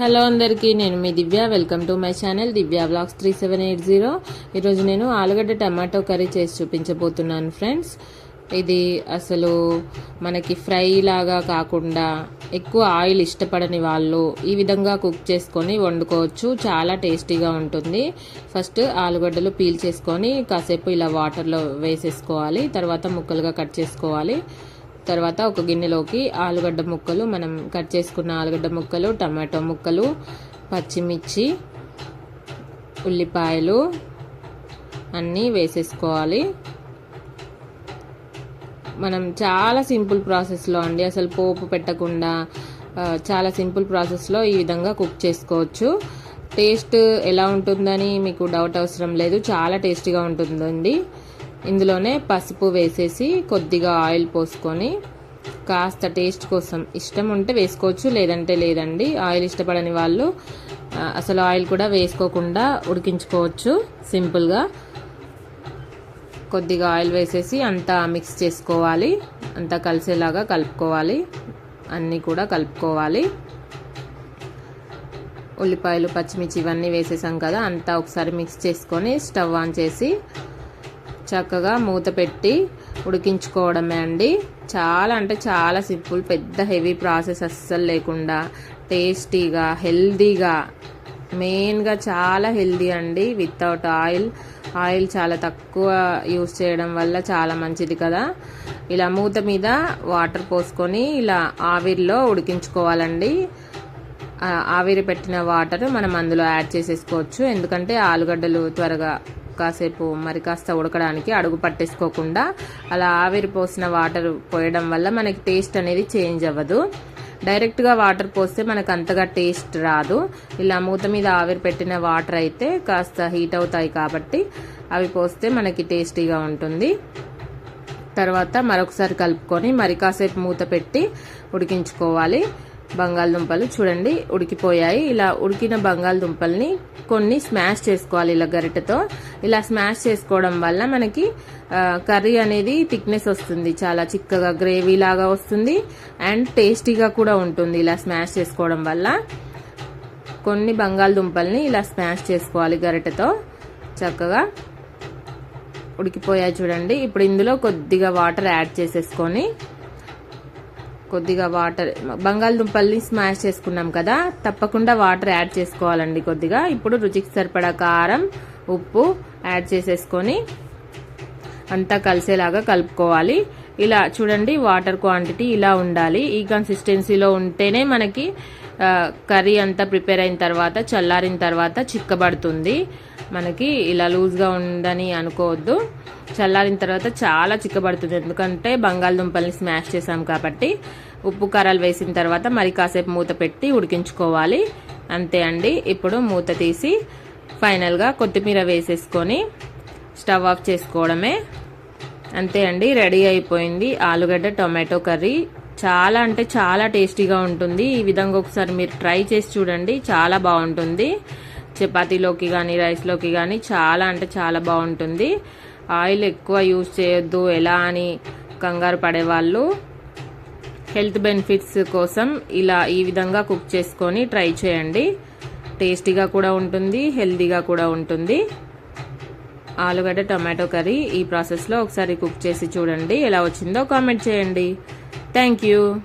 Hello అందరికీ నేను మీ Divya. Welcome to my channel Divya vlogs three seven eight zero. ఈరోజు నేను ఆలుగడ్డ టమాటో కర్రీ చేసి చూపించబోతున్నాను ఫ్రెండ్స్. ఇది అసలు మనకి ఫ్రై లాగా కాకుండా ఎక్కువ ఆయిల్ ఇష్టపడని వాళ్ళు ఈ విధంగా కుక్ చేసుకొని వండుకోవచ్చు. చాలా టేస్టీగా ఉంటుంది. ఫస్ట్ ఆలుగడ్డలు పీల్ చేసుకొని కాసేపు ఇలా వాటర్లో వేసేసుకోవాలి. తర్వాత ముక్కలుగా కట్ చేసుకోవాలి. తర్వాత ఒక గిన్నెలోకి ఆలుగడ్డ ముక్కలు మనం కట్ చేసుకున్న ఆలుగడ్డ ముక్కలు టమాటో ముక్కలు పచ్చిమిర్చి ఉల్లిపాయలు అన్నీ వేసేసుకోవాలి. మనం చాలా సింపుల్ ప్రాసెస్లో అండి అసలు పోపు పెట్టకుండా చాలా సింపుల్ ప్రాసెస్లో ఈ విధంగా కుక్ చేసుకోవచ్చు. టేస్ట్ ఎలా ఉంటుందని మీకు డౌట్ అవసరం లేదు చాలా టేస్టీగా ఉంటుందండి. ఇందులోనే పసుపు వేసేసి కొద్దిగా ఆయిల్ పోసుకొని కాస్త టేస్ట్ కోసం ఇష్టం ఉంటే వేసుకోవచ్చు లేదంటే లేదండి. ఆయిల్ ఇష్టపడని వాళ్ళు అసలు ఆయిల్ కూడా వేసుకోకుండా ఉడికించుకోవచ్చు సింపుల్గా. కొద్దిగా ఆయిల్ వేసేసి అంతా మిక్స్ చేసుకోవాలి అంతా కలిసేలాగా కలుపుకోవాలి అన్నీ కూడా కలుపుకోవాలి. ఉల్లిపాయలు పచ్చిమిర్చి ఇవన్నీ వేసేసాం కదా అంతా ఒకసారి మిక్స్ చేసుకొని స్టవ్ ఆన్ చేసి చక్కగా మూత పెట్టి ఉడికించుకోవడమే అండి. చాలా అంటే చాలా సింపుల్ పెద్ద హెవీ ప్రాసెస్ అస్సలు లేకుండా టేస్టీగా హెల్దీగా మెయిన్గా చాలా హెల్దీ అండి. Without oil. ఆయిల్ చాలా తక్కువ యూస్ చేయడం వల్ల చాలా మంచిది కదా. ఇలా మూత మీద వాటర్ పోసుకొని ఇలా ఆవిరిలో ఉడికించుకోవాలండి. ఆవిరి పెట్టిన వాటర్ మనం అందులో యాడ్ చేసేసుకోవచ్చు. ఎందుకంటే ఆలుగడ్డలు త్వరగా కాసేపు మరి కాస్త ఉడకడానికి అడుగు పట్టేసుకోకుండా అలా ఆవిరి పోసిన వాటర్ పోయడం వల్ల మనకి టేస్ట్ అనేది చేంజ్ అవ్వదు. డైరెక్ట్గా వాటర్ పోస్తే మనకు అంతగా టేస్ట్ రాదు. ఇలా మూత మీద ఆవిరి పెట్టిన వాటర్ అయితే కాస్త హీట్ అవుతాయి కాబట్టి అవి పోస్తే మనకి టేస్టీగా ఉంటుంది. తర్వాత మరొకసారి కలుపుకొని మరి కాసేపు మూత పెట్టి ఉడికించుకోవాలి. బంగాళదుంపలు చూడండి ఉడికిపోయాయి. ఇలా ఉడికిన బంగాళదుంపల్ని కొన్ని స్మాష్ చేసుకోవాలి ఇలా గరిటెతో. ఇలా స్మాష్ చేసుకోవడం వల్ల మనకి కర్రీ అనేది థిక్నెస్ వస్తుంది. చాలా చిక్కగా గ్రేవీ లాగా వస్తుంది. అండ్ టేస్టీగా కూడా ఉంటుంది ఇలా స్మాష్ చేసుకోవడం వల్ల. కొన్ని బంగాళదుంపల్ని ఇలా స్మాష్ చేసుకోవాలి గరిటెతో. చక్కగా ఉడికిపోయాయి చూడండి. ఇప్పుడు ఇందులో కొద్దిగా వాటర్ యాడ్ చేసేసుకొని కొద్దిగా వాటర్ బంగాళదుంపల్ని స్మాష్ చేసుకున్నాం కదా తప్పకుండా వాటర్ యాడ్ చేసుకోవాలండి కొద్దిగా. ఇప్పుడు రుచికి సరిపడా కారం ఉప్పు యాడ్ చేసేసుకొని అంతా కలిసేలాగా కలుపుకోవాలి. ఇలా చూడండి వాటర్ క్వాంటిటీ ఇలా ఉండాలి. ఈ కన్సిస్టెన్సీలో ఉంటేనే మనకి కర్రీ అంతా ప్రిపేర్ అయిన తర్వాత చల్లారిన తర్వాత చిక్కబడుతుంది. మనకి ఇలా లూజ్గా ఉందని అనుకోవద్దు. చల్లారిన తర్వాత చాలా చిక్కబడుతుంది. ఎందుకంటే బంగాళదుంపల్ని స్మాష్ చేసాం కాబట్టి ఉప్పు కారాలు వేసిన తర్వాత మరి కాసేపు మూత పెట్టి ఉడికించుకోవాలి. అంతే అండి. ఇప్పుడు మూత తీసి ఫైనల్గా కొత్తిమీర వేసేసుకొని స్టవ్ ఆఫ్ చేసుకోవడమే. అంతే అండి. రెడీ అయిపోయింది ఆలుగడ్డ టొమాటో కర్రీ. చాలా అంటే చాలా టేస్టీగా ఉంటుంది. ఈ విధంగా ఒకసారి మీరు ట్రై చేసి చూడండి. చాలా బాగుంటుంది. చపాతీలోకి కానీ రైస్లోకి కానీ చాలా అంటే చాలా బాగుంటుంది. ఆయిల్ ఎక్కువ యూజ్ చేయొద్దు. ఎలా అని కంగారు పడేవాళ్ళు. హెల్త్ బెనిఫిట్స్ కోసం ఇలా ఈ విధంగా కుక్ చేసుకొని ట్రై చేయండి. టేస్టీగా కూడా ఉంటుంది హెల్తీగా కూడా ఉంటుంది. ఆలుగడ్డ టమాటో కర్రీ ఈ ప్రాసెస్లో ఒకసారి కుక్ చేసి చూడండి. ఎలా వచ్చిందో కామెంట్ చేయండి. Thank you.